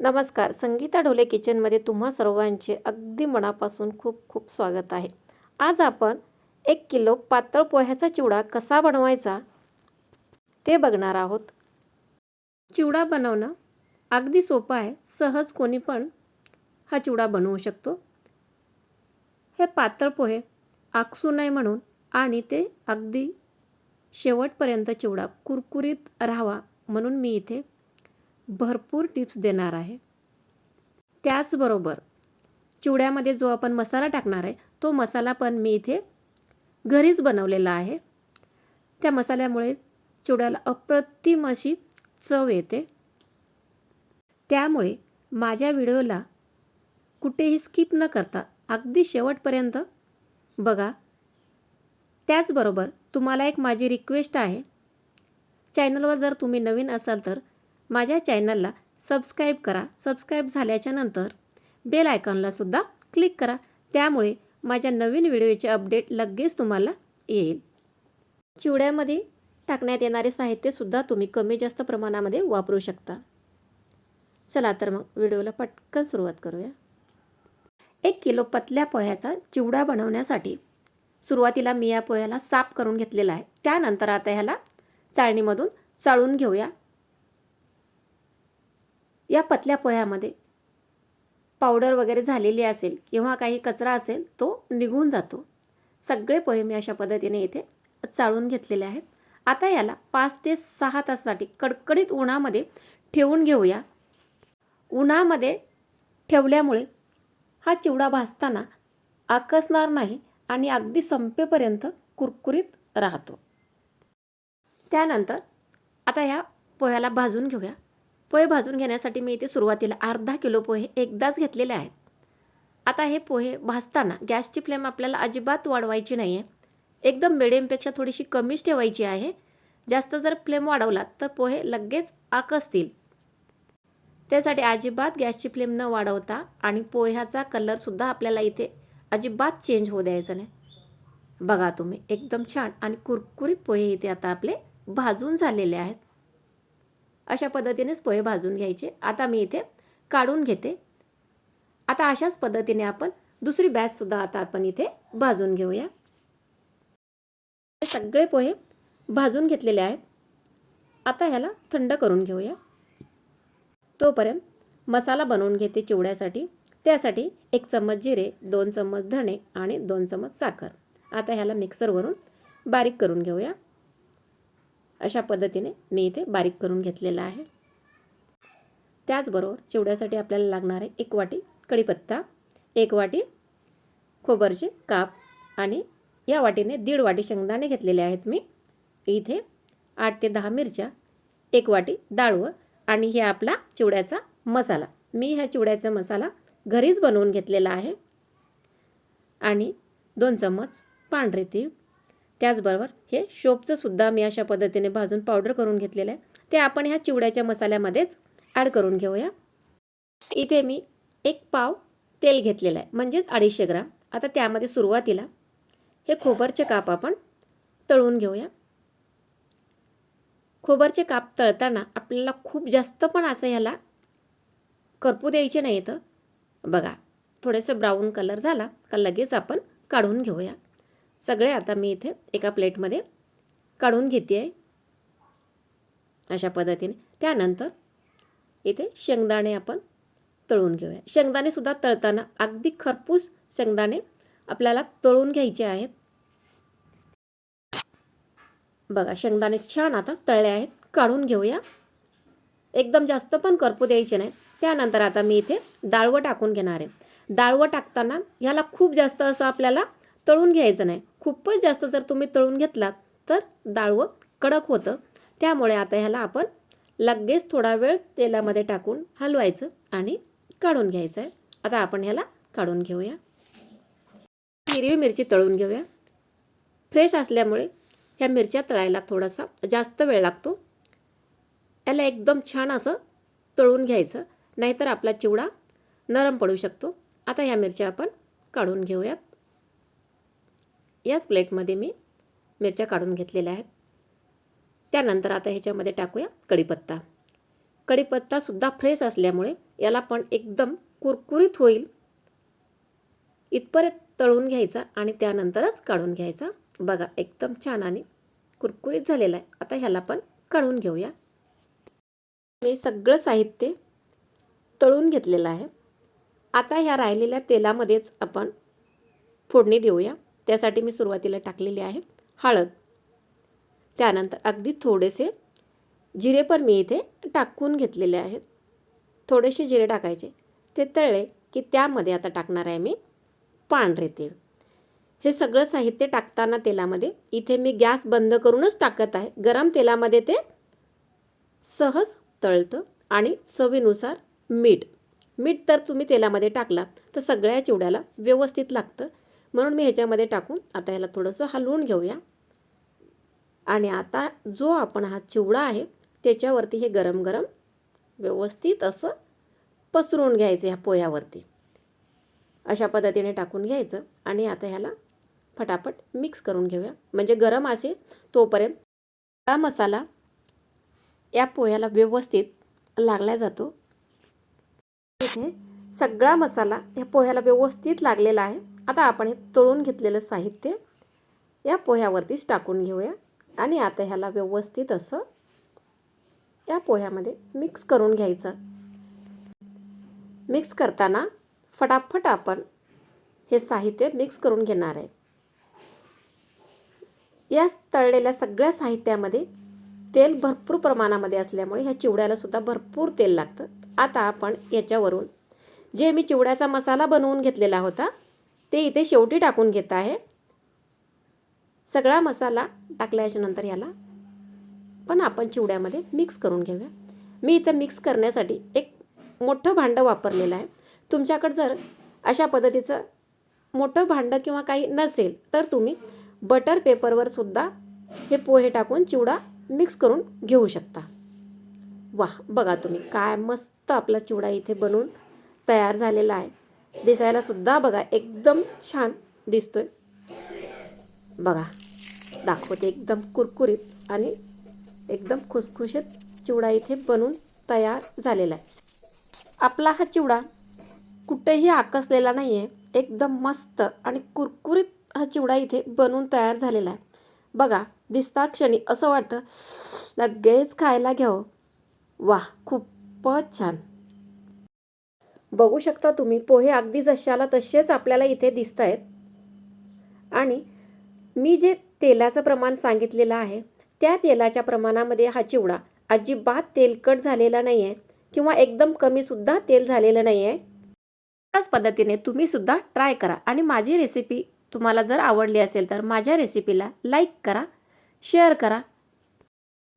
नमस्कार. संगीता ढोले किचनमध्ये तुम्हा सर्वांचे अगदी मनापासून खूप खूप स्वागत आहे. आज आपण एक किलो पातळ पोह्याचा चिवडा कसा बनवायचा ते बघणार आहोत. चिवडा बनवणं अगदी सोपं आहे. सहज कोणी पण हा चिवडा बनवू शकतो. हे पातळ पोहे आकसू नये म्हणून आणि ते अगदी शेवटपर्यंत चिवडा कुरकुरीत राहावा म्हणून मी इथे भरपूर टिप्स देणार आहे. त्याचबरोबर चिवड्यामध्ये जो आपण मसाला टाकणार आहे तो मसाला पण मी इथे घरीच बनवलेला आहे. त्या मसाल्यामुळे चिवड्याला अप्रतिम अशी चव येते. त्यामुळे माझ्या व्हिडिओला कुठेही स्किप न करता अगदी शेवटपर्यंत बघा. त्याचबरोबर तुम्हाला एक माझी रिक्वेस्ट आहे. चॅनलवर जर तुम्ही नवीन असाल तर माझ्या चॅनलला सबस्क्राईब करा. सबस्क्राईब झाल्याच्यानंतर बेल आयकॉनलासुद्धा क्लिक करा. त्यामुळे माझ्या नवीन व्हिडिओचे अपडेट लगेच तुम्हाला येईल. चिवड्यामध्ये टाकण्यात येणारे साहित्यसुद्धा तुम्ही कमी जास्त प्रमाणामध्ये वापरू शकता. चला तर मग व्हिडिओला पटकन सुरुवात करूया. एक किलो पतल्या पोह्याचा चिवडा बनवण्यासाठी सुरुवातीला मी या पोह्याला साफ करून घेतलेला आहे. त्यानंतर आता ह्याला चाळणीमधून चाळून घेऊया. या पतल्या पोह्यामध्ये पावडर वगैरे झालेली असेल किंवा काही कचरा असेल तो निघून जातो. सगळे पोहे मी अशा पद्धतीने इथे चाळून घेतलेले आहेत. आता याला पाच ते सहा तासासाठी कडकडीत उन्हामध्ये ठेवून घेऊया. उन्हामध्ये ठेवल्यामुळे हा चिवडा भाजताना आकसणार नाही आणि अगदी संपेपर्यंत कुरकुरीत राहतो. त्यानंतर आता ह्या पोह्याला भाजून घेऊया. पोहे भाजून घेण्यासाठी मी इथे सुरुवातीला अर्धा किलो पोहे एकदाच घेतलेले आहेत. आता हे पोहे भाजताना गॅसची फ्लेम आपल्याला अजिबात वाढवायची नाही आहे एकदम मिडियमपेक्षा थोडीशी कमीच ठेवायची आहे. जास्त जर फ्लेम वाढवला तर पोहे लगेच आकसतील त्यासाठी अजिबात गॅसची फ्लेम न वाढवता आणि पोह्याचा कलरसुद्धा आपल्याला इथे अजिबात चेंज होऊ द्यायचा नाही. बघा तुम्ही एकदम छान आणि कुरकुरीत पोहे इथे आता आपले भाजून झालेले आहेत. अशा पद्धतीनेच पोहे भाजून घ्यायचे. आता मी इथे काढून घेते. आता अशाच पद्धतीने आपण दुसरी बॅचसुद्धा आता आपण इथे भाजून घेऊया. सगळे पोहे भाजून घेतलेले आहेत. आता ह्याला थंड करून घेऊया. तोपर्यंत मसाला बनवून घेते चिवड्यासाठी. त्यासाठी एक चम्मच जिरे दोन चम्मच धणे आणि दोन चम्मच साखर. आता ह्याला मिक्सरवरून बारीक करून घेऊया. अशा पद्धतीने मी इथे बारीक करून घेतलेला आहे. त्याचबरोबर चिवड्यासाठी आपल्याला लागणार आहे एक वाटी कढीपत्ता एक वाटी खोबरचे काप आणि या वाटीने दीड वाटी शेंगदाणे घेतलेले आहेत मी. इथे आठ ते दहा मिरच्या एक वाटी डाळवं आणि हे आपला चिवड्याचा मसाला. मी ह्या चिवड्याचा मसाला घरीच बनवून घेतलेला आहे. आणि दोन चम्मच पांढरे तीळ त्याचबरोबर हे शोपचं सुद्धा मी अशा पद्धतीने भाजून पावडर करून घेतलेलं आहे. ते आपण ह्या चिवड्याच्या मसाल्यामध्येच ॲड करून घेऊया. इथे मी एक पाव तेल घेतलेलं आहे म्हणजेच अडीचशे ग्राम. आता त्यामध्ये सुरुवातीला हे खोबरचे काप आपण तळून घेऊया. खोबरचे काप तळताना आपल्याला खूप जास्त पण असं ह्याला करपू द्यायचे नाही तर बघा थोडंसं ब्राऊन कलर झाला का लगेच आपण काढून घेऊया. सगळे आता मी इथे एका प्लेटमध्ये काढून घेते आहे अशा पद्धतीने. त्यानंतर इथे शेंगदाणे आपण तळून घेऊया. शेंगदाणेसुद्धा तळताना अगदी खरपूस शेंगदाणे आपल्याला तळून घ्यायचे आहेत. बघा शेंगदाणे छान आता तळले आहेत. काढून घेऊया. एकदम जास्त पण करपू द्यायचे नाही त्यानंतर आता मी इथे डाळवं टाकून घेणार आहे. डाळवं टाकताना ह्याला खूप जास्त असं आपल्याला तळून घ्यायचं नाही. खूपच जास्त जर तुम्ही तळून घेतलात तर डाळवं कडक होतं. त्यामुळे आता ह्याला आपण लगेच थोडा वेळ तेलामध्ये टाकून हलवायचं आणि काढून घ्यायचं आहे. आता आपण ह्याला काढून घेऊया. हिरवी मिरची तळून घेऊया. फ्रेश असल्यामुळे ह्या मिरच्या तळायला थोडासा जास्त वेळ लागतो. याला एकदम छान असं तळून घ्यायचं. नाहीतर आपला चिवडा नरम पडू शकतो. आता ह्या मिरच्या आपण काढून घेऊयात. याच प्लेटमध्ये मी मिरच्या काढून घेतलेल्या आहेत. त्यानंतर आता ह्याच्यामध्ये टाकूया कढीपत्ता. कढीपत्तासुद्धा फ्रेश असल्यामुळे याला पण एकदम कुरकुरीत होईल. इथपर्यंत तळून घ्यायचा आणि त्यानंतरच काढून घ्यायचा. बघा एकदम छान आणि कुरकुरीत झालेला आहे. आता ह्याला पण काढून घेऊया. मी सगळं साहित्य तळून घेतलेलं आहे. आता ह्या राहिलेल्या तेलामध्येच आपण फोडणी देऊया. त्यासाठी मी सुरुवातीला टाकलेली आहे हळद. त्यानंतर अगदी थोडेसे जिरे पण मी इथे टाकून घेतलेले आहेत. थोडेसे जिरे टाकायचे. ते तळले की त्यामध्ये आता टाकणार आहे मी पांढरे तेल हे सगळं साहित्य टाकताना तेलामध्ये इथे मी गॅस बंद करूनच टाकत आहे. गरम तेलामध्ये ते सहज तळतं आणि चवीनुसार मीठ. मीठ तर तुम्ही तेलामध्ये टाकला तर सगळ्या चिवड्याला व्यवस्थित लागतं. म्हणून मी ह्याच्यामध्ये टाकून आता ह्याला थोडंसं हलवून घेऊया. आणि आता जो आपण हा चिवडा आहे त्याच्यावरती हे गरम गरम व्यवस्थित असं पसरून घ्यायचं ह्या पोह्यावरती. अशा पद्धतीने टाकून घ्यायचं आणि आता ह्याला फटाफट मिक्स करून घेऊया. म्हणजे गरम असे तोपर्यंत हा मसाला या पोह्याला व्यवस्थित लागला जातो. इथे सगळा मसाला ह्या पोह्याला व्यवस्थित लागलेला आहे. आता आपण हे तळून घेतलेलं साहित्य या पोह्यावरतीच टाकून घेऊया. आणि आता ह्याला व्यवस्थित असं या पोह्यामध्ये मिक्स करून घ्यायचं. मिक्स करताना फटाफट आपण हे साहित्य मिक्स करून घेणार आहे. या तळलेल्या सगळ्या साहित्यामध्ये तेल भरपूर प्रमाणामध्ये असल्यामुळे ह्या चिवड्याला सुद्धा भरपूर तेल लागतं. आता आपण याच्यावरून जे मी चिवड्याचा मसाला बनवून घेतलेला होता ते इथे शेवटी टाकून घेत आहे. सगळा मसाला टाकल्याच्या नंतर याला पण आपण चिवड्यामध्ये मिक्स करून घेऊया. मी इथं मिक्स करण्यासाठी एक मोठं भांडं वापरलेलं आहे. तुमच्याकडं जर अशा पद्धतीचं मोठं भांडं किंवा काही नसेल तर तुम्ही बटर पेपरवर सुद्धा हे पोहे टाकून चिवडा मिक्स करून घेऊ शकता. वा बघा तुम्ही काय मस्त आपला चिवडा इथे बनवून तयार झालेला आहे. दिसायला सुद्धा बघा एकदम छान दिसतोय. बघा दाखवते एकदम कुरकुरीत आणि एकदम खुसखुशीत चिवडा इथे बनून तयार झालेला आहे. आपला हा चिवडा कुठेही आकसलेला नाही आहे एकदम मस्त आणि कुरकुरीत हा चिवडा इथे बनवून तयार झालेला आहे. बघा दिसता क्षणी असं वाटतं लगेच खायला घ्यावं. वा खूपच छान. बघू शकता तुम्ही पोहे अगदी जशाला तसेच आपल्याला इथे दिसत आहेत आणि मी जे तेलाचं प्रमाण सांगितलेलं आहे त्या तेलाच्या प्रमाणामध्ये हा चिवडा अजिबात तेलकट झालेला नाही आहे किंवा एकदम कमीसुद्धा तेल झालेलं नाही आहे त्याच पद्धतीने तुम्हीसुद्धा ट्राय करा. आणि माझी रेसिपी तुम्हाला जर आवडली असेल तर माझ्या रेसिपीला लाईक करा शेअर करा.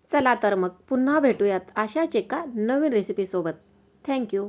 चला तर मग पुन्हा भेटूयात अशाच एका नवीन रेसिपीसोबत. थँक्यू.